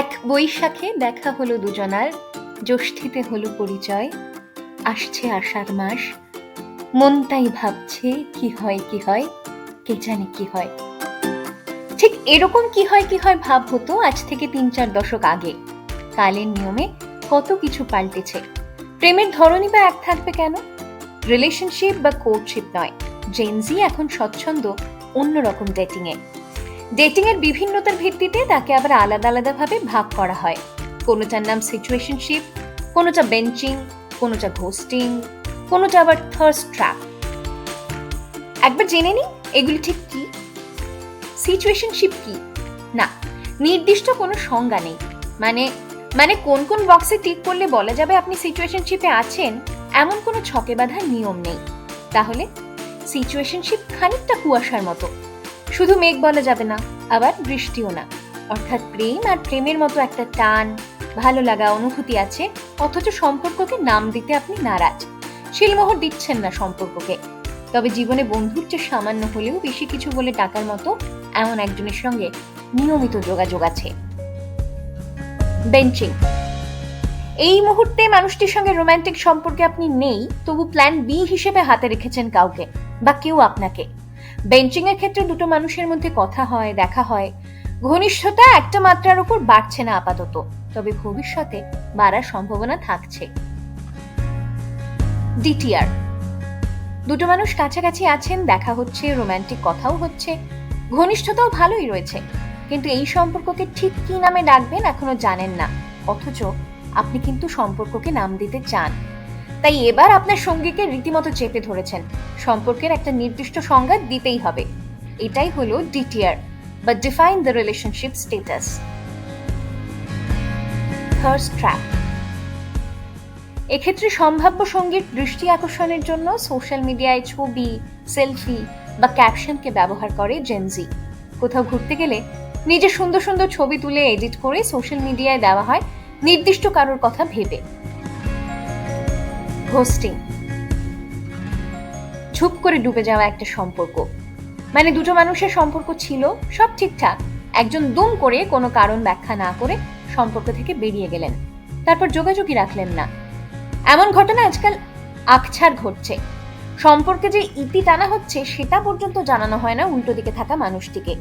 এক বৈশাখে দেখা হলো দুজনার, জ্যৈষ্ঠীতে হলো পরিচয়, আসছে আষাঢ় মাস মন তাই ভাবছে কি হয় কি হয়, কে জানে কি হয়। ঠিক এরকম কি হয় কি হয় ভাব হতো আজ থেকে তিন চার দশক আগে। কালের নিয়মে কত কিছু পাল্টেছে। প্রেমের ধরনই বা এক থাকবে কেন? রিলেশনশিপ বা কোর্টশিপ নয়। জেনজি এখন স্বচ্ছন্দ অন্যরকম ডেটিং এ ডেটিং এর বিভিন্নতার ভিত্তিতে তাকে আবার আলাদা আলাদা ভাবে ভাগ করা হয়। কোনোটার নাম সিচুয়েশনশিপ কোনোটা বেঞ্চিং কোনোটা ঘোস্টিং কোনোটা আবার থার্স্ট ট্র্যাপ একবার জেনে নিই, এগুলি ঠিক কি? সিচুয়েশনশিপ কি? না, নির্দিষ্ট কোনো সংজ্ঞা নেই। মানে মানে কোন কোন বক্সে টিক করলে বলা যাবে আপনি সিচুয়েশনশিপে আছেন, এমন কোনো ছকে বাঁধা নিয়ম নেই। তাহলে সিচুয়েশনশিপ খানিকটা কুয়াশার মতো। শুধু মেঘ বলা যাবে না, আবার বৃষ্টিও না। অর্থাৎ প্রেম আর প্রেমের মতো একটা টান, ভালো লাগা অনুভূতি আছে, অথচ সম্পর্ককে নাম দিতে আপনি নারাজ। শিলমোহর দিচ্ছেন না সম্পর্ককে। তবে জীবনে বন্ধুর চেয়ে সামান্য হলেও বেশি কিছু বলে টাকার মতো এমন একজনের সঙ্গে নিয়মিত যোগাযোগ আছে। বেঞ্চিং। এই মুহূর্তে মানুষটির সঙ্গে রোমান্টিক সম্পর্কে আপনি নেই, তবু প্ল্যান বি হিসেবে হাতে রেখেছেন কাউকে, বা কেউ আপনাকে। বেঞ্চিং এর ক্ষেত্রে দুটো মানুষের মধ্যে কথা হয়, দেখা হয়। ঘনিষ্ঠতা একটা মাত্রার উপর বাড়ছে না আপাতত, তবে ভবিষ্যতে বাড়ার সম্ভাবনা থাকছে। ডিটিআর দুটো মানুষ কাছাকাছি আছেন, দেখা হচ্ছে রোমান্টিক কথাও হচ্ছে, ঘনিষ্ঠতাও ভালোই রয়েছে। কিন্তু এই সম্পর্ককে ঠিক কি নামে ডাকবেন এখনও জানেন না, অথচ আপনি কিন্তু সম্পর্ককে নাম দিতে চান। তাই এবার আপনার সঙ্গীকে রীতিমতো চেপে ধরেছেন। সম্পর্কের একটা নির্দিষ্ট সংজ্ঞা দিতেই হবে। এটাই হলো ডিটিআর বা ডিফাইন দ্য রিলেশনশিপ স্টেটাস এক্ষেত্রে সম্ভাব্য সঙ্গীর দৃষ্টি আকর্ষণের জন্য সোশ্যাল মিডিয়ায় ছবি সেলফি বা ক্যাপশনকে ব্যবহার করে জেনজি কোথাও ঘুরতে গেলে নিজের সুন্দর সুন্দর ছবি তুলে এডিট করে সোশ্যাল মিডিয়ায় দেওয়া হয়। নির্দিষ্ট কারোর কথা ভেবে। হোস্টিং ঝুপ করে ডুবে যাওয়া একটা সম্পর্ক। মানে দুটো মানুষের সম্পর্ক ছিল, সব ঠিকঠাক। একজন দুম করে কোনো কারণ ব্যাখ্যা না করে সম্পর্ক থেকে বেরিয়ে গেলেন। তারপর যোগাযোগই রাখলেন না। এমন ঘটনা আজকাল আকছার ঘটছে। সম্পর্কে যে ইতি টানা হচ্ছে, সেটা পর্যন্ত জানানো হয় না উল্টো দিকে থাকা মানুষটিকে।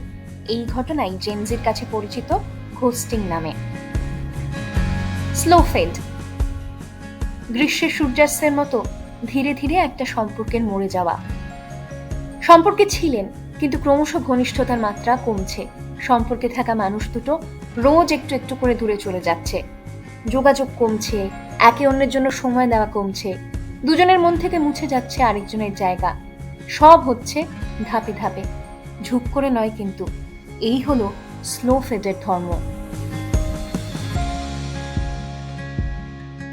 এই ঘটনাই জেনজির কাছে পরিচিত ঘোস্টিং নামে। স্লো গ্রীষ্মের সূর্যাস্তের মতো ধীরে ধীরে একটা সম্পর্কের মরে যাওয়া। সম্পর্কে ছিলেন, কিন্তু ক্রমশ ঘনিষ্ঠতার মাত্রা কমছে। সম্পর্কে থাকা মানুষ দুটো রোজ একটু একটু করে দূরে চলে যাচ্ছে। যোগাযোগ কমছে, একে অন্যের জন্য সময় দেওয়া কমছে। দুজনের মন থেকে মুছে যাচ্ছে আরেকজনের জায়গা। সব হচ্ছে ধাপে ধাপে। ঝুপ করে নয় কিন্তু, এই হলো স্লো ফেডের ধর্ম।